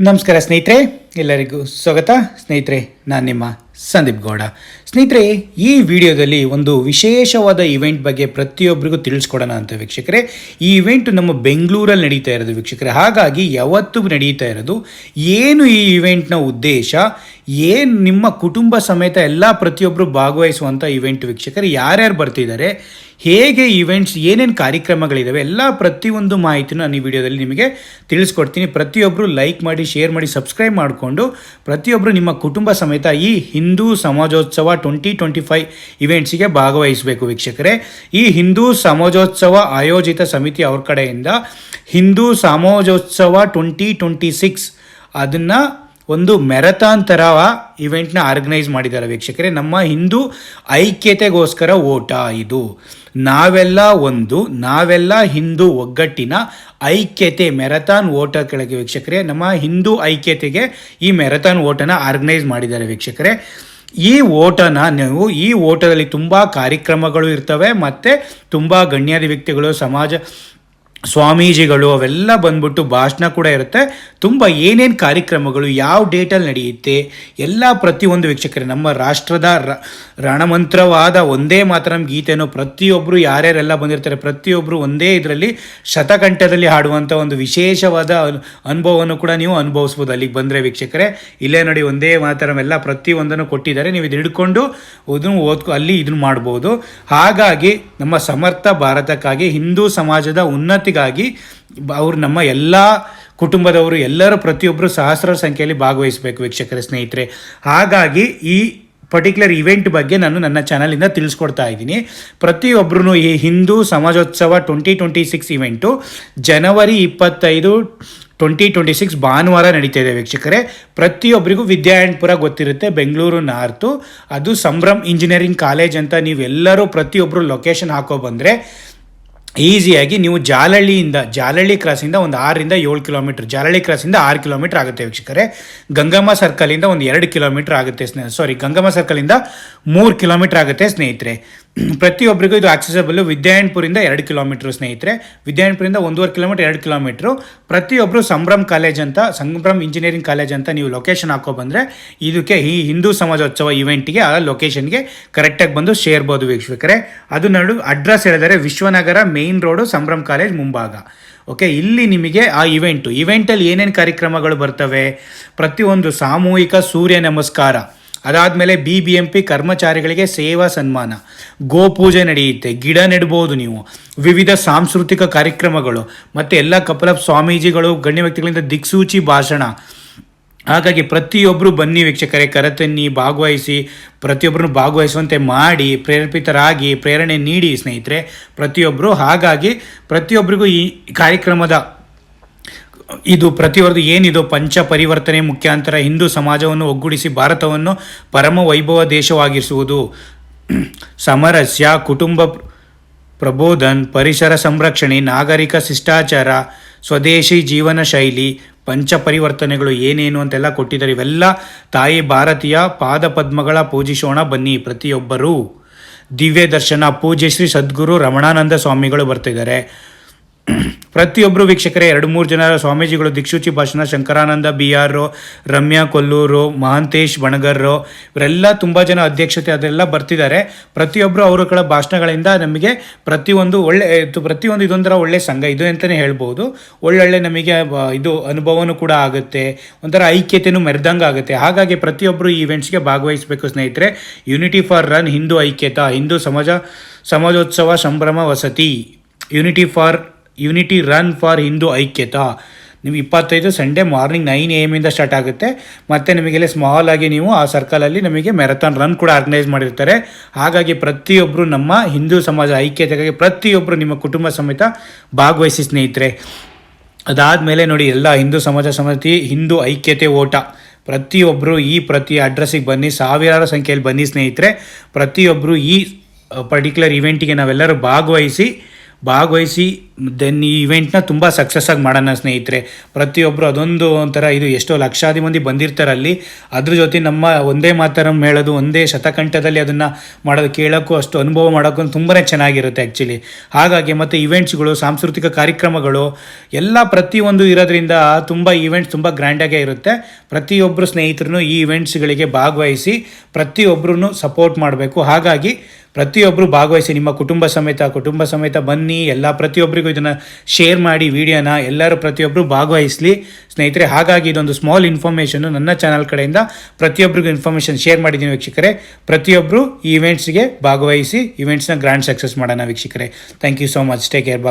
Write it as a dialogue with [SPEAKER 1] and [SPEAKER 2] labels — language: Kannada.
[SPEAKER 1] ನಮಸ್ಕಾರ ಸ್ನೇಹಿತರೆ, ಎಲ್ಲರಿಗೂ ಸ್ವಾಗತ. ಸ್ನೇಹಿತರೆ, ನಾನು ನಿಮ್ಮ ಸಂದೀಪ್ ಗೌಡ. ಸ್ನೇಹಿತರೆ, ಈ ವಿಡಿಯೋದಲ್ಲಿ ಒಂದು ವಿಶೇಷವಾದ ಇವೆಂಟ್ ಬಗ್ಗೆ ಪ್ರತಿಯೊಬ್ಬರಿಗೂ ತಿಳಿಸ್ಕೊಡೋಣ ಅಂತ ವೀಕ್ಷಕರೇ. ಈ ಇವೆಂಟ್ ನಮ್ಮ ಬೆಂಗಳೂರಲ್ಲಿ ನಡೀತಾ ಇರೋದು ವೀಕ್ಷಕರೇ. ಹಾಗಾಗಿ ಯಾವತ್ತೂ ನಡೀತಾ ಇರೋದು ಏನು ಈ ಇವೆಂಟ್ನ ಉದ್ದೇಶ ಏನು ನಿಮ್ಮ ಕುಟುಂಬ ಸಮೇತ ಎಲ್ಲ ಪ್ರತಿಯೊಬ್ಬರು ಭಾಗವಹಿಸುವಂಥ ಇವೆಂಟ್ ವೀಕ್ಷಕರು, ಯಾರ್ಯಾರು ಬರ್ತಿದ್ದಾರೆ, ಹೇಗೆ ಇವೆಂಟ್ಸ್ ಏನೇನು ಕಾರ್ಯಕ್ರಮಗಳಿದ್ದಾವೆ ಎಲ್ಲ ಪ್ರತಿಯೊಂದು ಮಾಹಿತಿನೂ ನಾನು ಈ ವಿಡಿಯೋದಲ್ಲಿ ನಿಮಗೆ ತಿಳಿಸ್ಕೊಡ್ತೀನಿ. ಪ್ರತಿಯೊಬ್ಬರು ಲೈಕ್ ಮಾಡಿ ಶೇರ್ ಮಾಡಿ ಸಬ್ಸ್ಕ್ರೈಬ್ ಮಾಡಿಕೊಂಡು ಪ್ರತಿಯೊಬ್ಬರು ನಿಮ್ಮ ಕುಟುಂಬ ಸಮೇತ ಈ ಹಿಂದೂ ಸಮಾಜೋತ್ಸವ ಟ್ವೆಂಟಿ ಟ್ವೆಂಟಿ ಫೈವ್ ಇವೆಂಟ್ಸಿಗೆ ಭಾಗವಹಿಸಬೇಕು ವೀಕ್ಷಕರೇ. ಈ ಹಿಂದೂ ಸಮಾಜೋತ್ಸವ ಆಯೋಜಿತ ಸಮಿತಿ ಅವ್ರ ಕಡೆಯಿಂದ ಹಿಂದೂ ಸಮಾಜೋತ್ಸವ ಟ್ವೆಂಟಿ ಟ್ವೆಂಟಿ ಸಿಕ್ಸ್ ಅದನ್ನು ಒಂದು ಮೆರಥಾನ್ ಥರ ಇವೆಂಟ್ನ ಆರ್ಗನೈಸ್ ಮಾಡಿದ್ದಾರೆ ವೀಕ್ಷಕರೇ. ನಮ್ಮ ಹಿಂದೂ ಐಕ್ಯತೆಗೋಸ್ಕರ ಓಟ ಇದು. ನಾವೆಲ್ಲ ಒಂದು, ನಾವೆಲ್ಲ ಹಿಂದೂ ಒಗ್ಗಟ್ಟಿನ ಐಕ್ಯತೆ ಮೆರಥಾನ್ ಓಟ ಕೆಳಗೆ ವೀಕ್ಷಕರೇ. ನಮ್ಮ ಹಿಂದೂ ಐಕ್ಯತೆಗೆ ಈ ಮೆರಥಾನ್ ಓಟನ ಆರ್ಗನೈಸ್ ಮಾಡಿದ್ದಾರೆ ವೀಕ್ಷಕರೇ. ಈ ಓಟನ ನೀವು, ಈ ಓಟದಲ್ಲಿ ತುಂಬ ಕಾರ್ಯಕ್ರಮಗಳು ಇರ್ತವೆ, ಮತ್ತು ತುಂಬ ಗಣ್ಯಾದಿ ವ್ಯಕ್ತಿಗಳು ಸಮಾಜ ಸ್ವಾಮೀಜಿಗಳು ಅವೆಲ್ಲ ಬಂದ್ಬಿಟ್ಟು ಭಾಷಣ ಕೂಡ ಇರುತ್ತೆ. ತುಂಬ ಏನೇನು ಕಾರ್ಯಕ್ರಮಗಳು, ಯಾವ ಡೇಟಲ್ಲಿ ನಡೆಯುತ್ತೆ, ಎಲ್ಲ ಪ್ರತಿಯೊಂದು ವೀಕ್ಷಕರೇ, ನಮ್ಮ ರಾಷ್ಟ್ರದ ರಣಮಂತ್ರವಾದ ಒಂದೇ ಮಾತರಂ ಗೀತೆನೋ ಪ್ರತಿಯೊಬ್ಬರು ಯಾರ್ಯಾರೆಲ್ಲ ಬಂದಿರ್ತಾರೆ ಪ್ರತಿಯೊಬ್ಬರು ಒಂದೇ ಇದರಲ್ಲಿ ಶತಕಂಠದಲ್ಲಿ ಹಾಡುವಂಥ ಒಂದು ವಿಶೇಷವಾದ ಅನು- ಅನುಭವವನ್ನು ಕೂಡ ನೀವು ಅನುಭವಿಸ್ಬೋದು ಅಲ್ಲಿಗೆ ಬಂದರೆ ವೀಕ್ಷಕರೇ. ಇಲ್ಲೇ ನೋಡಿ ಒಂದೇ ಮಾತರಂ ಎಲ್ಲ ಪ್ರತಿಯೊಂದನ್ನು ಕೊಟ್ಟಿದ್ದಾರೆ. ನೀವು ಇದು ಹಿಡ್ಕೊಂಡು ಓದು ಓದ್ಕೊ, ಅಲ್ಲಿ ಇದನ್ನು ಮಾಡ್ಬೋದು. ಹಾಗಾಗಿ ನಮ್ಮ ಸಮರ್ಥ ಭಾರತಕ್ಕಾಗಿ ಹಿಂದೂ ಸಮಾಜದ ಉನ್ನತಿಗಾಗಿ ಬ- ಅವರು ನಮ್ಮ ಎಲ್ಲ ಕುಟುಂಬದವರು, ಎಲ್ಲರೂ ಪ್ರತಿಯೊಬ್ಬರು ಸಹಸ್ರ ಸಂಖ್ಯೆಯಲ್ಲಿ ಭಾಗವಹಿಸಬೇಕು ವೀಕ್ಷಕರ ಸ್ನೇಹಿತರೆ. ಹಾಗಾಗಿ ಈ ಪರ್ಟಿಕ್ಯುಲರ್ ಇವೆಂಟ್ ಬಗ್ಗೆ ನಾನು ನನ್ನ ಚಾನಲಿಂದ ತಿಳಿಸ್ಕೊಡ್ತಾ ಇದ್ದೀನಿ. ಪ್ರತಿಯೊಬ್ಬರೂ ಈ ಹಿಂದೂ ಸಮಾಜೋತ್ಸವ ಟ್ವೆಂಟಿ ಟ್ವೆಂಟಿ ಸಿಕ್ಸ್ ಇವೆಂಟು ಜನವರಿ ಇಪ್ಪತ್ತೈದು ಟ್ವೆಂಟಿ ಟ್ವೆಂಟಿ ಸಿಕ್ಸ್ ಭಾನುವಾರ ನಡೀತಾ ಇದೆ ವೀಕ್ಷಕರೇ. ಪ್ರತಿಯೊಬ್ಬರಿಗೂ ವಿದ್ಯಾಯಣಪುರ ಗೊತ್ತಿರುತ್ತೆ, ಬೆಂಗಳೂರು ನಾರ್ತು. ಅದು ಸಂಭ್ರಮ್ ಇಂಜಿನಿಯರಿಂಗ್ ಕಾಲೇಜ್ ಅಂತ ನೀವೆಲ್ಲರೂ ಪ್ರತಿಯೊಬ್ಬರು ಲೊಕೇಶನ್ ಹಾಕೋ ಬಂದರೆ ಈಸಿಯಾಗಿ ನೀವು ಜಾಲಳ್ಳಿಯಿಂದ ಜಾಲಹಳ್ಳಿ ಕ್ರಾಸಿಂದ ಒಂದು ಆರರಿಂದ ಏಳು ಕಿಲೋಮೀಟ್ರ್ ಜಾಲಹಳ್ಳಿ ಕ್ರಾಸಿಂದ ಆರು ಕಿಲೋಮೀಟ್ರ್ ಆಗುತ್ತೆ ವೀಕ್ಷಕರೇ. ಗಂಗಮ್ಮ ಸರ್ಕಲಿಂದ ಒಂದು ಎರಡು ಕಿಲೋಮೀಟ್ರ್ ಆಗುತ್ತೆ ಸ್ನೇ ಸಾರಿ ಗಂಗಮ್ಮ ಸರ್ಕಲಿಂದ ಮೂರು ಕಿಲೋಮೀಟ್ರ್ ಆಗುತ್ತೆ ಸ್ನೇಹಿತರೆ. ಪ್ರತಿಯೊಬ್ಬರಿಗೂ ಇದು ಆಕ್ಸೆಸಬಲ್ ವಿದ್ಯಾಯಣಪುರಿಂದ ಎರಡು ಕಿಲೋಮೀಟ್ರ್ ಸ್ನೇಹಿತರೆ. ವಿದ್ಯಾಯಣಪುರಿಂದ ಒಂದೂವರೆ ಕಿಲೋಮೀಟರ್, ಎರಡು ಕಿಲೋಮೀಟ್ರು. ಪ್ರತಿಯೊಬ್ಬರು ಸಂಭ್ರಮ್ ಕಾಲೇಜ್ ಅಂತ, ಸಂಭ್ರಮ್ ಇಂಜಿನಿಯರಿಂಗ್ ಕಾಲೇಜ್ ಅಂತ ನೀವು ಲೊಕೇಶನ್ ಹಾಕೋ ಬಂದರೆ ಇದಕ್ಕೆ ಈ ಹಿಂದೂ ಸಮಾಜೋತ್ಸವ ಇವೆಂಟ್ಗೆ ಆ ಲೊಕೇಶನ್ಗೆ ಕರೆಕ್ಟಾಗಿ ಬಂದು ಸೇರ್ಬೋದು ವೀಕ್ಷಕರೆ. ಅದು ನಡು ಅಡ್ರೆಸ್ ಹೇಳಿದರೆ Vishwanagar main road Sambhram college ಮುಂಭಾಗ. ಓಕೆ ಇಲ್ಲಿ ನಿಮಗೆ ಆ ಇವೆಂಟು ಇವೆಂಟಲ್ಲಿ ಏನೇನು ಕಾರ್ಯಕ್ರಮಗಳು ಬರ್ತವೆ? ಪ್ರತಿಯೊಂದು ಸಾಮೂಹಿಕ ಸೂರ್ಯ ನಮಸ್ಕಾರ. ಅದಾದಮೇಲೆ ಬಿ ಬಿ ಎಂ ಪಿ ಕರ್ಮಚಾರಿಗಳಿಗೆ ಸೇವಾ ಸನ್ಮಾನ. ಗೋಪೂಜೆ ನಡೆಯುತ್ತೆ. ಗಿಡ ನೆಡ್ಬೋದು ನೀವು. ವಿವಿಧ ಸಾಂಸ್ಕೃತಿಕ ಕಾರ್ಯಕ್ರಮಗಳು. ಮತ್ತು ಎಲ್ಲ ಕಪಲ ಸ್ವಾಮೀಜಿಗಳು, ಗಣ್ಯ ವ್ಯಕ್ತಿಗಳಿಂದ ದಿಕ್ಸೂಚಿ ಭಾಷಣ. ಹಾಗಾಗಿ ಪ್ರತಿಯೊಬ್ಬರು ಬನ್ನಿ ವೀಕ್ಷಕರೇ, ಕರೆತನ್ನಿ, ಭಾಗವಹಿಸಿ ಪ್ರತಿಯೊಬ್ಬರನ್ನು ಭಾಗವಹಿಸುವಂತೆ ಮಾಡಿ, ಪ್ರೇರೇಪಿತರಾಗಿ, ಪ್ರೇರಣೆ ನೀಡಿ ಸ್ನೇಹಿತರೆ ಪ್ರತಿಯೊಬ್ಬರು ಹಾಗಾಗಿ ಪ್ರತಿಯೊಬ್ಬರಿಗೂ ಈ ಕಾರ್ಯಕ್ರಮದ ಇದು ಪ್ರತಿಯೊಂದು ಏನಿದು ಪಂಚ ಪರಿವರ್ತನೆ ಮುಖ್ಯಾಂತರ ಹಿಂದೂ ಸಮಾಜವನ್ನು ಒಗ್ಗೂಡಿಸಿ ಭಾರತವನ್ನು ಪರಮ ವೈಭವ ದೇಶವಾಗಿಸುವುದು ಸಮರಸ್ಯ, ಕುಟುಂಬ ಪ್ರಬೋಧನ್, ಪರಿಸರ ಸಂರಕ್ಷಣೆ, ನಾಗರಿಕ ಶಿಷ್ಟಾಚಾರ, ಸ್ವದೇಶಿ ಜೀವನ ಶೈಲಿ, ಪಂಚ ಪರಿವರ್ತನೆಗಳು ಏನೇನು ಅಂತೆಲ್ಲ ಕೊಟ್ಟಿದ್ದಾರೆ. ಇವೆಲ್ಲ ತಾಯಿ ಭಾರತೀಯ ಪಾದಪದ್ಮಗಳ ಪೂಜಿಸೋಣ ಬನ್ನಿ ಪ್ರತಿಯೊಬ್ಬರೂ. ದಿವ್ಯ ದರ್ಶನ ಪೂಜೆ ಶ್ರೀ ಸದ್ಗುರು ರಮಣಾನಂದ ಸ್ವಾಮಿಗಳು ಬರ್ತಿದ್ದಾರೆ. ಪ್ರತಿಯೊಬ್ಬರು ವೀಕ್ಷಕರೇ, ಎರಡು ಮೂರು ಜನ ಸ್ವಾಮೀಜಿಗಳು ದಿಕ್ಷುಚಿ ಭಾಷಣ, ಶಂಕರಾನಂದ ಬಿ ಆರ್ ರಮ್ಯಾ ಕೊಲ್ಲೂರು ಮಹಾಂತೇಶ್ ಬಣಗರ್ರು ಇವರೆಲ್ಲ ತುಂಬ ಜನ ಅಧ್ಯಕ್ಷತೆ ಅದೆಲ್ಲ ಬರ್ತಿದ್ದಾರೆ. ಪ್ರತಿಯೊಬ್ಬರು ಅವರುಗಳ ಭಾಷಣಗಳಿಂದ ನಮಗೆ ಪ್ರತಿಯೊಂದು ಒಳ್ಳೆ ಪ್ರತಿಯೊಂದು ಇದೊಂಥರ ಒಳ್ಳೆ ಸಂಘ ಇದು ಅಂತಲೇ ಹೇಳ್ಬೋದು. ಒಳ್ಳೊಳ್ಳೆ ನಮಗೆ ಇದು ಅನುಭವನೂ ಕೂಡ ಆಗುತ್ತೆ. ಒಂಥರ ಐಕ್ಯತೆಯೂ ಮೆರೆದಂಗೆ ಆಗುತ್ತೆ. ಹಾಗಾಗಿ ಪ್ರತಿಯೊಬ್ಬರು ಈ ಇವೆಂಟ್ಸ್ಗೆ ಭಾಗವಹಿಸಬೇಕು ಸ್ನೇಹಿತರೆ. ಯುನಿಟಿ ಫಾರ್ ರನ್ ಹಿಂದೂ ಐಕ್ಯತಾ, ಹಿಂದೂ ಸಮಾಜ, ಸಮಾಜೋತ್ಸವ ಸಂಭ್ರಮ ವಸತಿ. Unity for unity run for Hindu ಐಕ್ಯತಾ ನೀವು ಇಪ್ಪತ್ತೈದು ಸಂಡೇ ಮಾರ್ನಿಂಗ್ ನೈನ್ ಎ ಎಮ್ಮಿಂದ ಸ್ಟಾರ್ಟ್ ಆಗುತ್ತೆ. ಮತ್ತು ನಿಮಗೆಲ್ಲ ಸ್ಮಾಲ್ ಆಗಿ ನೀವು ಆ ಸರ್ಕಲಲ್ಲಿ ನಮಗೆ ಮ್ಯಾರಥಾನ್ ರನ್ ಕೂಡ ಆರ್ಗನೈಸ್ ಮಾಡಿರ್ತಾರೆ. ಹಾಗಾಗಿ ಪ್ರತಿಯೊಬ್ಬರು ನಮ್ಮ ಹಿಂದೂ ಸಮಾಜ ಐಕ್ಯತೆಗಾಗಿ ಪ್ರತಿಯೊಬ್ಬರು ನಿಮ್ಮ ಕುಟುಂಬ ಸಮೇತ ಭಾಗವಹಿಸಿ ಸ್ನೇಹಿತರೆ. ಅದಾದಮೇಲೆ ನೋಡಿ ಎಲ್ಲ ಹಿಂದೂ ಸಮಾಜ ಸಮಿತಿ ಹಿಂದೂ ಐಕ್ಯತೆ ಓಟ. ಪ್ರತಿಯೊಬ್ಬರು ಈ ಪ್ರತಿ ಅಡ್ರೆಸ್ಸಿಗೆ ಬನ್ನಿ, ಸಾವಿರಾರು ಸಂಖ್ಯೆಯಲ್ಲಿ ಬನ್ನಿ ಸ್ನೇಹಿತರೆ. ಪ್ರತಿಯೊಬ್ಬರು ಈ ಪರ್ಟಿಕ್ಯುಲರ್ ಇವೆಂಟಿಗೆ ನಾವೆಲ್ಲರೂ ಭಾಗವಹಿಸಿ ಭಾಗವಹಿಸಿ ದೆನ್ ಈ ಇವೆಂಟ್ನ ತುಂಬ ಸಕ್ಸಸ್ ಆಗಿ ಮಾಡೋಣ ಸ್ನೇಹಿತರೆ. ಪ್ರತಿಯೊಬ್ಬರು ಅದೊಂದು ಒಂಥರ ಇದು ಎಷ್ಟೋ ಲಕ್ಷಾದಿ ಮಂದಿ ಬಂದಿರ್ತಾರೆ ಅಲ್ಲಿ. ಅದ್ರ ಜೊತೆ ನಮ್ಮ ಒಂದೇ ಮಾತರಂ ಹೇಳೋದು, ಒಂದೇ ಶತಕಂಠದಲ್ಲಿ ಅದನ್ನು ಮಾಡೋದು, ಕೇಳೋಕ್ಕೂ ಅಷ್ಟು ಅನುಭವ ಮಾಡೋಕ್ಕೂ ತುಂಬಾ ಚೆನ್ನಾಗಿರುತ್ತೆ ಆ್ಯಕ್ಚುಲಿ ಹಾಗಾಗಿ ಮತ್ತು ಇವೆಂಟ್ಸ್ಗಳು ಸಾಂಸ್ಕೃತಿಕ ಕಾರ್ಯಕ್ರಮಗಳು, ಎಲ್ಲ ಪ್ರತಿಯೊಂದು ಇರೋದ್ರಿಂದ ತುಂಬ ಇವೆಂಟ್ಸ್ ತುಂಬ ಗ್ರ್ಯಾಂಡಾಗೇ ಇರುತ್ತೆ. ಪ್ರತಿಯೊಬ್ಬರು ಸ್ನೇಹಿತರು ಈ ಇವೆಂಟ್ಸ್ಗಳಿಗೆ ಭಾಗವಹಿಸಿ ಪ್ರತಿಯೊಬ್ಬರೂ ಸಪೋರ್ಟ್ ಮಾಡಬೇಕು. ಹಾಗಾಗಿ ಪ್ರತಿಯೊಬ್ಬರು ಭಾಗವಹಿಸಿ ನಿಮ್ಮ ಕುಟುಂಬ ಸಮೇತ ಕುಟುಂಬ ಸಮೇತ ಬನ್ನಿ, ಎಲ್ಲ ಪ್ರತಿಯೊಬ್ಬರಿಗೂ ಇದನ್ನು ಶೇರ್ ಮಾಡಿ ವಿಡಿಯೋನ ಎಲ್ಲರೂ ಪ್ರತಿಯೊಬ್ಬರು ಭಾಗವಹಿಸಲಿ. ಸ್ನೇಹಿತರೆ, ಹಾಗಾಗಿ ಇದೊಂದು ಸ್ಮಾಲ್ ಇನ್ಫಾರ್ಮೇಷನ್ನು ನನ್ನ ಚಾನಲ್ ಕಡೆಯಿಂದ ಪ್ರತಿಯೊಬ್ಬರಿಗೂ ಇನ್ಫಾರ್ಮೇಷನ್ ಶೇರ್ ಮಾಡಿದ್ದೀನಿ ವೀಕ್ಷಕರೇ. ಪ್ರತಿಯೊಬ್ಬರು ಈ ಇವೆಂಟ್ಸ್ಗೆ ಭಾಗವಹಿಸಿ ಇವೆಂಟ್ಸ್ನ ಗ್ರ್ಯಾಂಡ್ ಸಕ್ಸಸ್ ಮಾಡೋಣ ವೀಕ್ಷಕರೇ. Thank you so much take care ಬಾ